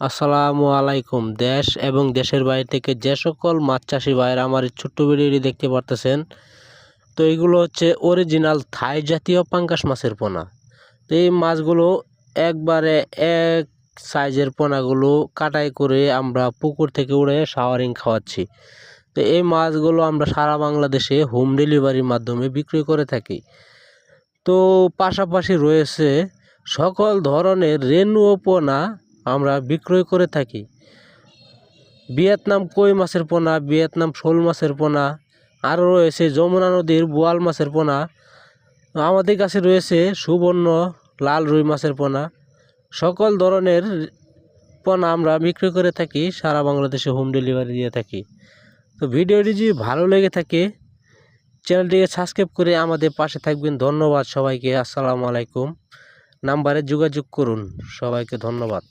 আসসালামু আলাইকুম। দেশ এবং দেশের বাইরে থেকে যে সকল মাছ চাষি ভাইয়েরা আমার এই ছোট্ট ভিডিওটি দেখতে পারতেছেন, তো এইগুলো হচ্ছে অরিজিনাল থাই জাতীয় পাঙ্কাস মাছের পোনা। তো এই মাছগুলো একবারে এক সাইজের পোনাগুলো কাটাই করে আমরা পুকুর থেকে উড়ে শাওয়ারিং খাওয়াচ্ছি। তো এই মাছগুলো আমরা সারা বাংলাদেশে হোম ডেলিভারির মাধ্যমে বিক্রি করে থাকি। তো পাশাপাশি রয়েছে সকল ধরনের রেনু পোনা আমরা বিক্রয় করে থাকি। ভিয়েতনাম কই মাছের পোনা, ভিয়েতনাম শোল মাছের পোনা আরও রয়েছে যমুনা নদীর বোয়াল মাছের পোনা, আমাদের কাছে রয়েছে সুবর্ণ লাল রুই মাছের পোনা। সকল ধরনের পোনা আমরা বিক্রি করে থাকি, সারা বাংলাদেশে হোম ডেলিভারি দিয়ে থাকি। তো ভিডিওটি যদি ভালো লেগে থাকে, চ্যানেলটিকে সাবস্ক্রাইব করে আমাদের পাশে থাকবেন। ধন্যবাদ সবাইকে, আসসালামু আলাইকুম। নাম্বারে যোগাযোগ করুন। সবাইকে ধন্যবাদ।